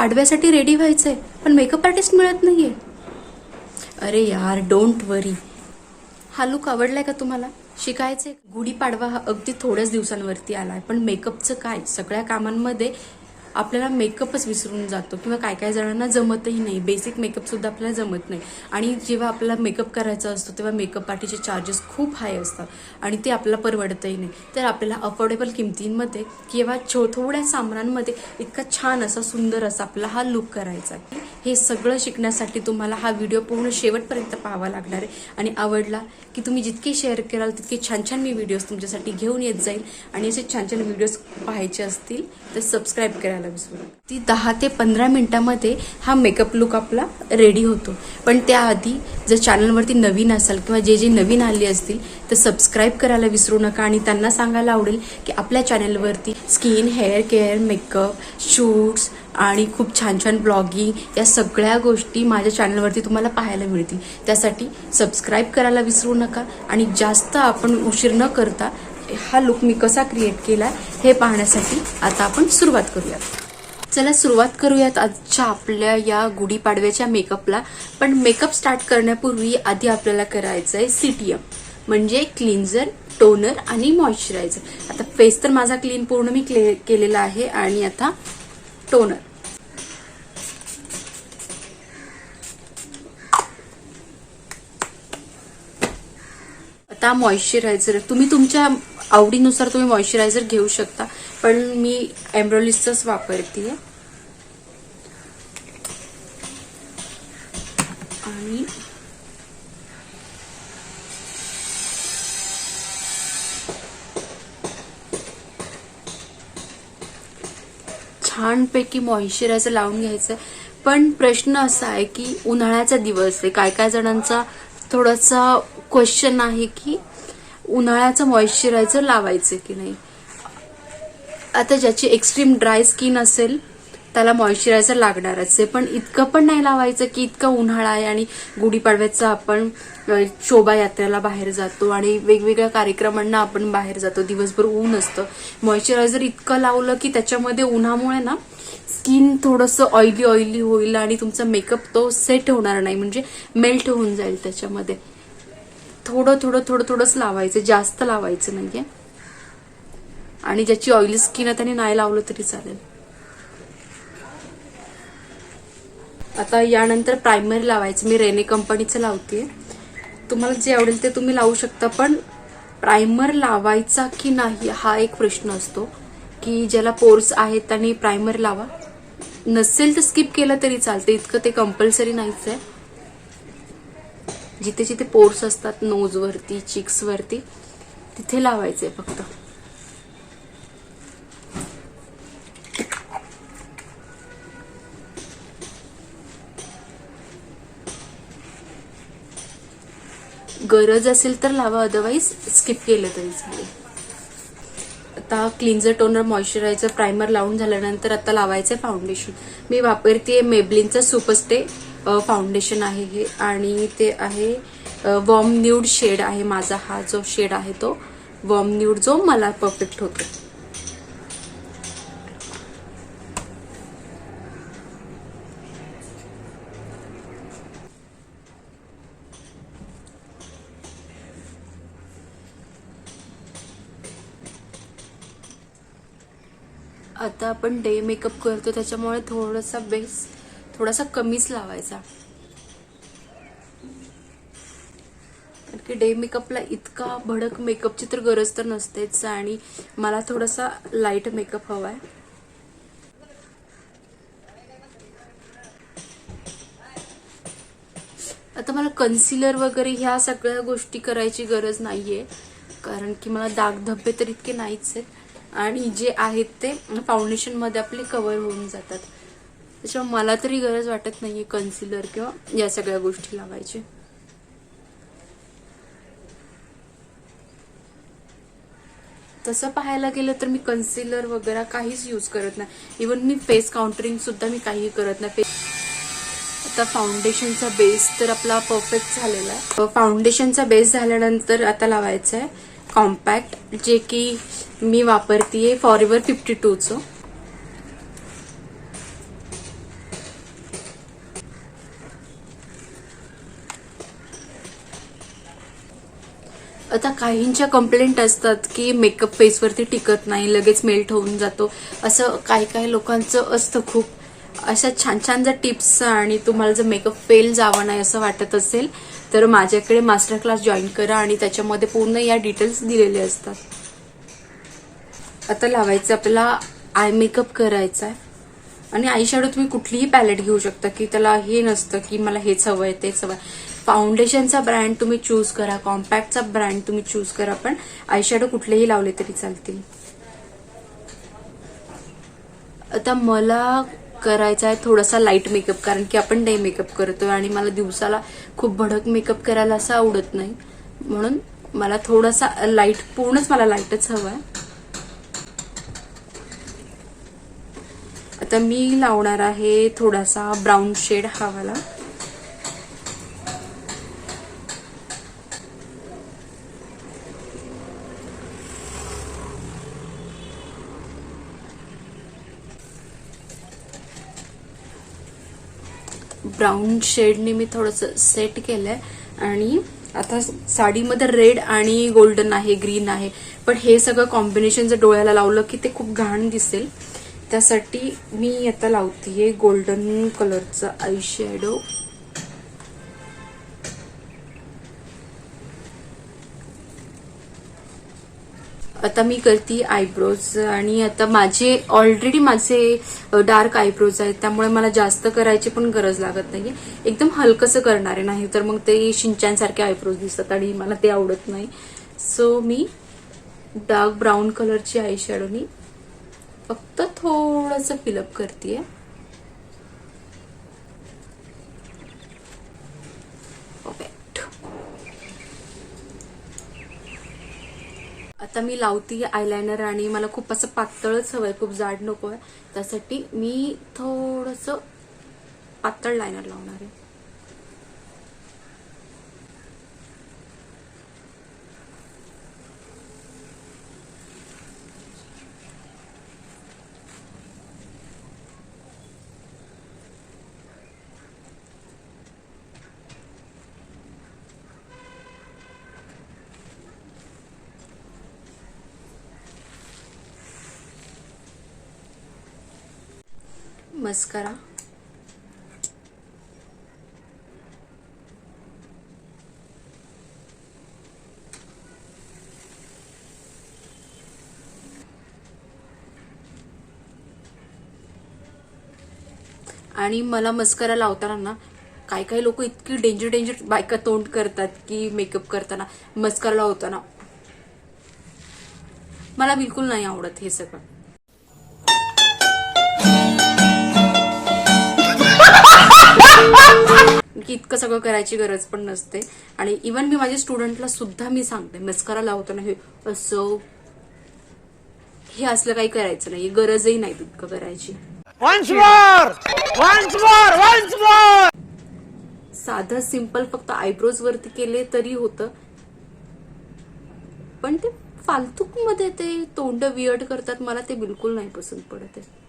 पाडव्यासाठी ready व्हायचं आहे पण मेकअप आर्टिस्ट मिळत नाहीये. अरे यार डोंट वरी हा लुक आवडलाय का तुम्हाला? शिकायचंय. गुढीपाडवा हा अगदी थोड्याच दिवसांवरती आलाय पण मेकअपचं काय? सगळ्या कामांमध्ये आपल्याला मेकअपच विसरून जातो किंवा काय काय जणांना जमतही नाही. बेसिक मेकअपसुद्धा आपल्याला जमत नाही. आणि जेव्हा आपल्याला मेकअप करायचा असतो तेव्हा मेकअप पार्टीचे चार्जेस खूप हाय असतात. आणि ते आपल्याला परवडतही नाही. तर आपल्याला अफोर्डेबल किमतींमध्ये किंवा छो थोड्या सामानांमध्ये इतका छान असा सुंदर असा आपला हा लुक करायचा आहे. हे सगळं शिकण्यासाठी तुम्हाला हा व्हिडिओ पूर्ण शेवटपर्यंत पाहावा लागणार आहे. आणि आवडला की तुम्ही जितके शेअर कराल तितके छान छान मी व्हिडिओज तुमच्यासाठी घेऊन येत जाईल. आणि असे छान छान व्हिडिओज पाहायचे असतील तर सबस्क्राईब करायला विसरू नका. ती दहा ते पंधरा मिनिटामध्ये हा मेकअप लुक आपला रेडी होतो. पण त्याआधी जर चॅनलवरती नवीन असाल किंवा जे जे नवीन आले असतील तर सबस्क्राईब करायला विसरू नका आणि त्यांना सांगायला आवडेल की आपल्या चॅनलवरती skin hair care makeup shoots आणि खूप छान छान ब्लॉगिंग या सगळ्या गोष्टी माझ्या चॅनलवरती तुम्हाला पाहायला मिळतील. त्यासाठी सबस्क्राईब करायला विसरू नका आणि जास्त आपण उशीर न करता हा लुक मी कसा क्रिएट केला हे पाहण्यासाठी आता आपण सुरुवात करूयात. चला सुरुवात करूयात आजच्या आपल्या या गुढीपाडव्याच्या मेकअपला पण मेकअप स्टार्ट करण्यापूर्वी आधी आपल्याला करायचं आहे सीटीएम म्हणजे क्लिन्झर टोनर आणि मॉइश्चरायझर आता फेस तर माझा क्लीन पूर्ण मी क्ले केलेला आहे आणि आता टोनर आता मॉइश्चरायझर तुम्ही तुमच्या आवडीनुसार तुम्ही मॉइश्चरायझर घेऊ शकता. पण मी एम्ब्रोलिसचाच वापरते आणि छानपैकी मॉइश्चरायझर लावून घ्यायचं पण प्रश्न असा आहे की उन्हाळ्याचा दिवस आहे. काय काय जणांचा थोडासा क्वेश्चन आहे की उन्हाळ्याचं मॉइश्चरायझर लावायचं की नाही? आता ज्याची एक्स्ट्रीम ड्राय स्किन असेल त्याला मॉइश्चरायझर लागणारच आहे. पण इतकं पण नाही लावायचं की इतका उन्हाळा आहे आणि गुढीपाडव्याचा आपण शोभायात्रेला बाहेर जातो आणि वेगवेगळ्या कार्यक्रमांना आपण बाहेर जातो. दिवसभर ऊन असतं. मॉइश्चरायझर इतकं लावलं की त्याच्यामध्ये उन्हामुळे ना स्किन थोडंसं ऑइली ऑइली होईल आणि तुमचा मेकअप तो सेट होणार नाही. म्हणजे मेल्ट होऊन जाईल त्याच्यामध्ये. थोडं थोडं थोडं थोडंच लावायचं. जास्त लावायचं नाहीये. आणि ज्याची ऑइली स्किन आहे त्याने नाही लावलं तरी चालेल. आता यानंतर प्रायमरी लावायचं. मी रेने कंपनीचं लावते तुम्हाला जे आवडेल ते तुम्ही लावू शकता पण प्रायमर लावायचा की नाही हा एक प्रश्न असतो. की ज्याला पोर्स आहेत त्यांनी प्रायमर लावा. नसेल तर स्किप केलं तरी चालतं. इतकं ते कंपल्सरी नाहीच आहे जिथे जिथे पोर्स असतात नोजवरती चिक्सवरती तिथे लावायचे फक्त. गरज असेल तर लावा अदरवाईज स्किप केलं तरी चालेल. आता क्लिन्झर टोनर मॉइश्चरायझर प्रायमर लावून झाल्यानंतर आता लावायचं फाउंडेशन मी वापरते मेबलिनचं सुपरस्टे फाउंडेशन आहे हे आणि ते आहे वॉर्म न्यूड शेड आहे माझा हा जो शेड आहे तो. वॉर्म न्यूड जो मला परफेक्ट होतो. आता आपण डे मेकअप करतो त्याच्यामुळे थोडासा बेस थोडासा कमीच लावायचा. कारण की डे मेकअपला इतका भडक मेकअपची तर गरज तर नसतेच आणि मला थोडासा लाइट मेकअप हवा आहे आता मला कन्सिलर वगैरे ह्या सगळ्या गोष्टी करायची गरज नाहीये. कारण की मला दाग धब्बे तर इतके नाहीच आहेत. आणि जे आहेत ते फाउंडेशनमध्ये आपले कव्हर होऊन जातात. त्याच्यामुळे मला तरी गरज वाटत नाहीये कन्सिलर किंवा या सगळ्या गोष्टी लावायची. तसं पाहायला गेलं तर मी कन्सिलर वगैरे काहीच यूज करत नाही. इवन मी फेस काउंटरिंग सुद्धा मी काही करत नाही. आता फाउंडेशनचा बेस तर आपला परफेक्ट झालेला आहे. फाउंडेशनचा बेस झाल्यानंतर आता लावायचं आहे कॉम्पॅक्ट जे की मी वापरतीये फॉर एव्हर फिफ्टी टूचं आता काहींच्या कंप्लेंट असतात की मेकअप फेसवरती टिकत नाही लगेच मेल्ट होऊन जातो. असं काही काही लोकांचं असतं खूप. अशा छान छान जर टिप्स आणि तुम्हाला जर मेकअप फेल जावं नाही असं वाटत असेल तर माझ्याकडे मास्टर क्लास जॉईन करा आणि त्याच्यामध्ये पूर्ण या डिटेल्स दिलेले असतात. आता लावायचं आपल्याला आय मेकअप करायचा आहे. आणि आयशॅडो तुम्ही कुठलीही पॅलेट घेऊ शकता की त्याला हे नसतं की मला हेच हवं आहे तेच हवं आहे फाउंडेशनचा ब्रँड तुम्ही चूज करा कॉम्पॅक्टचा ब्रँड तुम्ही चूज करा पण आयशॅडो कुठलेही लावले तरी चालतील. आता मला करायचा आहे थोडासा लाइट मेकअप कारण की आपण डे मेकअप करतोय आणि मला दिवसाला खूप भडक मेकअप करायला असं आवडत नाही. म्हणून मला थोडासा लाइट पूर्णच मला लाईटच हवा आहे. आता मी लावणार आहे थोडासा ब्राऊन शेड हवाला. ब्राऊन शेडने मी थोडंसं सेट केलंय. आणि आता साडीमध्ये रेड आणि गोल्डन आहे ग्रीन आहे. पण हे सगळं कॉम्बिनेशन जर डोळ्याला लावलं की ते खूप घाण दिसेल. त्यासाठी मी आता लावतीये गोल्डन कलरचं आय शॅडो आता मी करते आयब्रोज आणि आता माझे ऑलरेडी माझे डार्क आयब्रोज आहेत. त्यामुळे मला जास्त करायची पण गरज लागत नाही एकदम हलकंसं करणार आहे. नाही तर मग ते शिंचांसारखे आयब्रोज दिसतात आणि मला ते आवडत नाही. सो मी डार्क ब्राऊन कलरची आय फक्त थोडंसं फिलअप करते आता मी लावती आयलायनर आणि मला खूप असं पातळच हवंय खूप जाड नको आहे. त्यासाठी मी थोडस पातळ लायनर लावणार आहे. मस्करा आणि मला मस्करा लावताना ना काही काही लोक इतकी डेंजर डेंजर बायका तोंड करतात की मेकअप करताना मस्करा लावताना. मला बिलकुल नाही आवडत हे सगळं. की इतकं सगळं करायची गरज पण नसते. आणि इवन मी माझ्या स्टुडंटला सुद्धा मी सांगते मस्करा लावताना हे असं हे असलं काही करायचं नाही गरजही नाही तितकं करायची! साधं सिंपल फक्त आयब्रोज वरती केले तरी होतं. पण ते फालतूकमध्ये ते तोंड वियर्ड करतात मला ते बिलकुल नाही पसंत पडत आहे.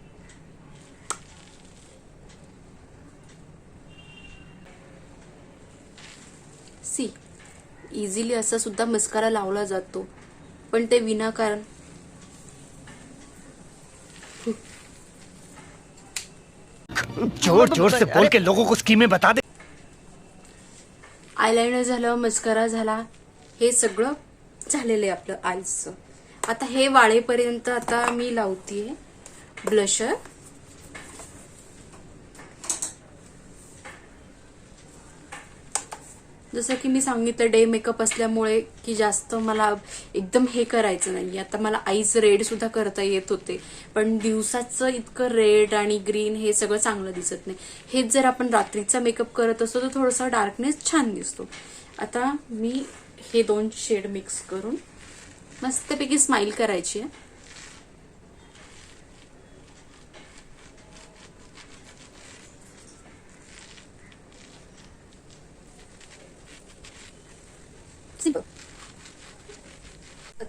सी. इझिली असा सुद्धा मस्कारा लावला जातो. पण ते विनाकारण. जोर जोर से बोल के लोगों को स्कीमें बता दे। आयलायनर झालं मस्करा झाला हे सगळं झालेलं आहे आपलं आईचं आता हे वाळेपर्यंत आता मी लावतीये ब्लशर जसं की मी सांगितलं डे मेकअप असल्यामुळे की जास्त मला एकदम हे करायचं नाही आता मला आईज रेड सुद्धा करता येत होते. पण दिवसाचं इतकं रेड आणि ग्रीन हे सगळं चांगलं दिसत नाही. हेच जर आपण रात्रीचा मेकअप करत असतो तर थोडासा डार्कनेस छान दिसतो. आता मी हे दोन शेड मिक्स करून मस्तपैकी स्माइल करायची आहे सिंपल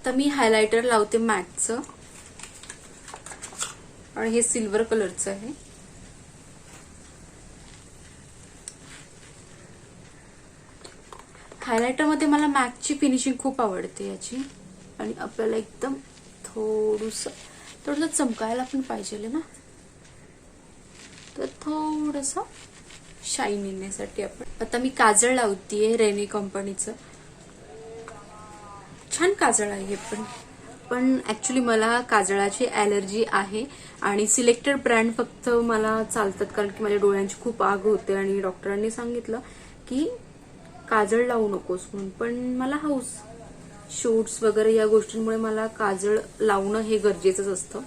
आता मी हायलायटर लावते मॅटचं आणि हे सिल्वर कलरचं आहे. हायलायटरमध्ये मला मॅकची फिनिशिंग खूप आवडते याची. आणि आपल्याला एकदम थोडस थोडंसं चमकायला पण पाहिजे ना. तर थोडंसं शाईन येण्यासाठी आपण. आता मी काजळ लावतीये रेनी कंपनीचं छान काजळ आहे हे पण. पण ॲक्च्युली मला काजळाची ॲलर्जी आहे आणि सिलेक्टेड ब्रँड फक्त मला चालतात कारण की माझ्या डोळ्यांची खूप आग होते आणि डॉक्टरांनी सांगितलं की काजळ लावू नकोस म्हणून. पण मला हाऊस शूट्स वगैरे या गोष्टींमुळे मला काजळ लावणं हे गरजेचंच असतं.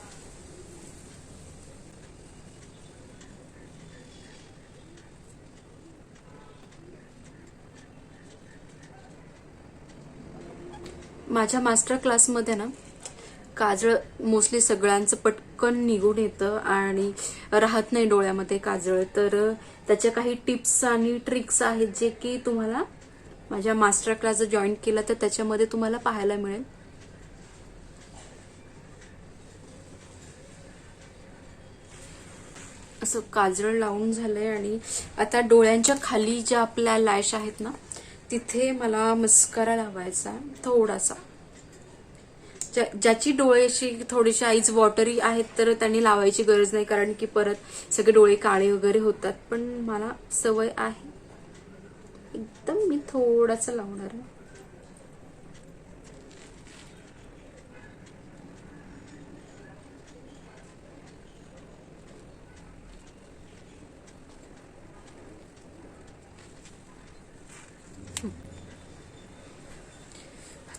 माझ्या मास्टर क्लासमध्ये ना काजळ मोस्टली सगळ्यांचं पटकन निघून येतं आणि राहत नाही डोळ्यामध्ये काजळ. तर त्याच्या काही टिप्स आणि ट्रिक्स आहेत जे की तुम्हाला माझ्या मास्टर क्लास जर जॉईन केला तर त्याच्यामध्ये तुम्हाला पाहायला मिळेल. असं काजळ लावून झालंय आणि आता डोळ्यांच्या खाली ज्या आपल्या लॅश आहेत ना तिथे मला मस्करा लावायचा थोडासा. ज्या- ज्याची डोळ्याची थोडीशी आईज वॉटरी आहेत तर त्यांनी लावायची गरज नाही कारण की परत सगळे डोळे काळे वगैरे होतात. पण मला सवय आहे. एकदम मी थोडासा लावणार आहे.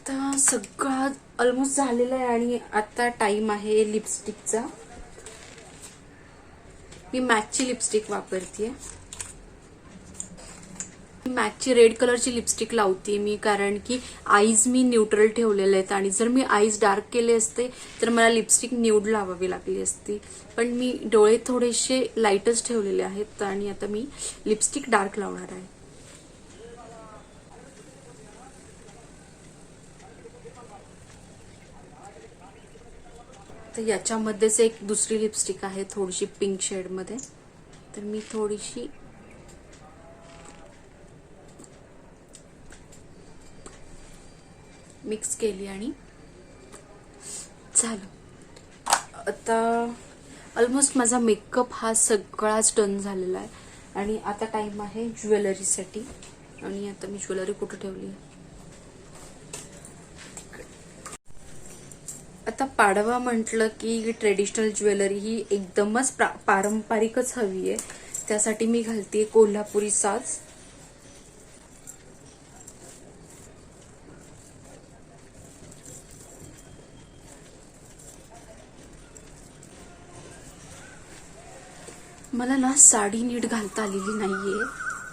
आता सगळं ऑलमोस्ट झालेलं आहे आणि आता टाइम आहे लिपस्टिकचा मी मॅचची लिपस्टिक वापरते मॅचची रेड कलरची लिपस्टिक लावते मी कारण की आईज मी न्यूट्रल ठेवलेले आहेत आणि जर मी आईज डार्क केले असते तर मला लिपस्टिक न्यूड लावावी लागली असती. पण मी डोळे थोडेसे लाईटच ठेवलेले आहेत आणि आता मी लिपस्टिक डार्क लावणार आहे. तर याच्यामध्येच एक दुसरी लिपस्टिक आहे थोडीशी पिंक शेडमध्ये तर मी थोडीशी मिक्स केली आणि झालं. आता ऑलमोस्ट माझा मेकअप हा सगळाच डन झालेला आहे. आणि आता टाइम आहे ज्वेलरीसाठी. आणि आता मी ज्वेलरी कुठं ठेवली? आहे आता पाडवा म्हटलं की ट्रेडिशनल ज्वेलरी ही एकदमच प्रा- पारंपरिकच हवी आहे. त्यासाठी मी घालते कोल्हापुरी साज. मला ना साडी नीट घालता आलेली नाहीये.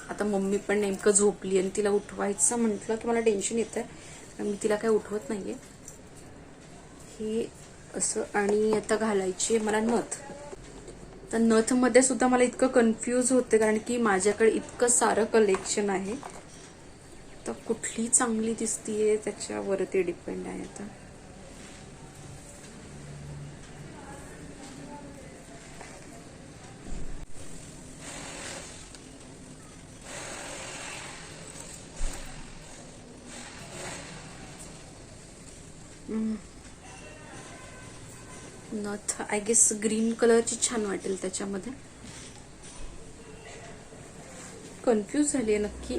आता मम्मी पण नेमकं झोपली आणि तिला उठवायचं म्हटलं की मला टेन्शन येतं मी तिला काही उठवत नाहीये. हे असं आणि आता घालायची आहे मला नथ. तर नथमध्ये सुद्धा मला इतकं कन्फ्यूज होते कारण की माझ्याकडे इतकं सारं कलेक्शन आहे. तर कुठली चांगली दिसतीये त्याच्यावरती डिपेंड आहे आता. नथ आय गेस ग्रीन कलरची छान वाटेल त्याच्यामध्ये. कन्फ्यूज झाली आहे नक्की.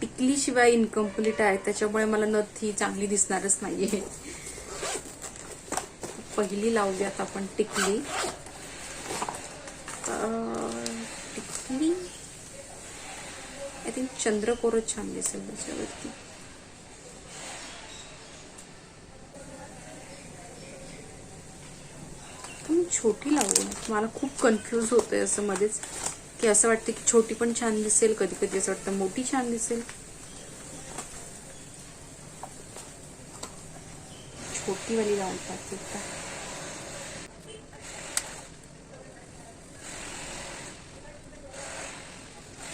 टिकली शिवाय इनकम्प्लीट आहे त्याच्यामुळे मला नथ ही चांगली दिसणारच नाहीये. पहिली लावूयात आपण टिकली. टिकली? आय थिंक चंद्रकोरच छान दिसेल त्याच्यावरती मी छोटी लावू मला खूप कन्फ्यूज होतंय असं मध्येच. की असं वाटतं की छोटी पण छान दिसेल कधी कधी असं वाटतं मोठी छान दिसेल. छोटी वाली लावून टाकते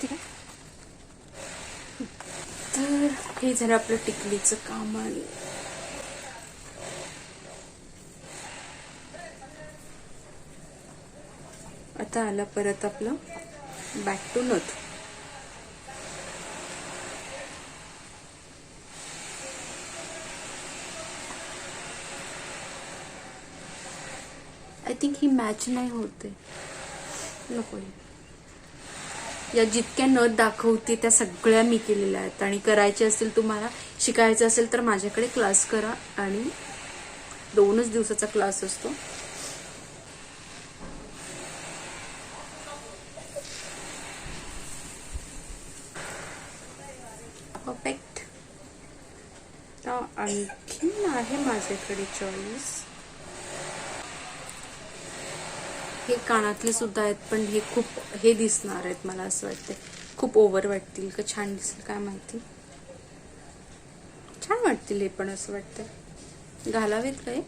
ठीक आहे? तर हे झालं आपलं टिकलीचं काम आणि आता आला परत आपलं. बॅक टू नथ आय थिंक ही मॅच नाही होते नको या जितक्या नथ दाखवते त्या सगळ्या मी केलेल्या आहेत. आणि करायचे असतील तुम्हाला शिकायचं असेल तर माझ्याकडे क्लास करा. आणि दोनच दिवसाचा क्लास असतो. माझ्याकडे चॉईस हे कानातले सुद्धा आहेत पण हे खूप हे दिसणार आहेत मला असं वाटतंय. खूप ओव्हर वाटतील का? छान दिसेल काय माहिती? छान वाटतील हे पण असं वाटतं घालावेत काय?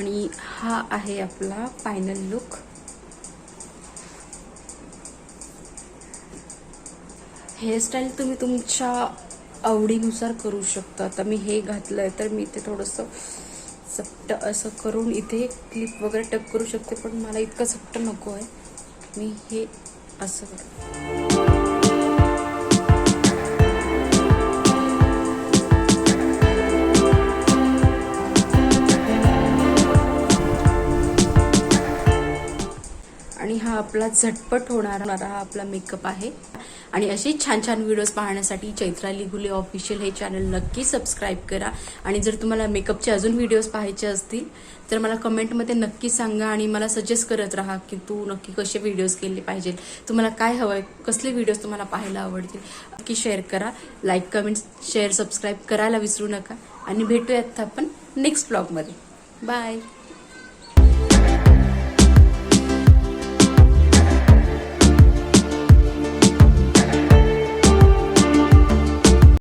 आणि हा आहे आपला फायनल लुक हेअरस्टाईल तुम्ही तुमच्या आवडीनुसार करू शकता. आता मी हे घातलंय तर मी ते थोडंसं चपट असं करून इथे क्लिप वगैरे टक करू शकते पण मला इतकं चपट नको आहे मी हे असं आपला झटपट होणारा हा आपला मेकअप आहे. आणि असे छान छान व्हिडिओज पाहण्यासाठी चैत्रा लिगुले ऑफिशियल हे चॅनल नक्की सबस्क्राईब करा. आणि जर तुम्हाला मेकअपचे अजून व्हिडिओज पाहायचे असतील तर मला कमेंटमध्ये नक्की सांगा आणि मला सजेस्ट करत राहा की तू नक्की कसे व्हिडिओज केले पाहिजे तुम्हाला काय हवं आहे कसले व्हिडिओज तुम्हाला पाहायला आवडतील नक्की शेअर करा. लाईक कमेंट शेअर सबस्क्राईब करायला विसरू नका. आणि भेटूयात आपण नेक्स्ट ब्लॉगमध्ये बाय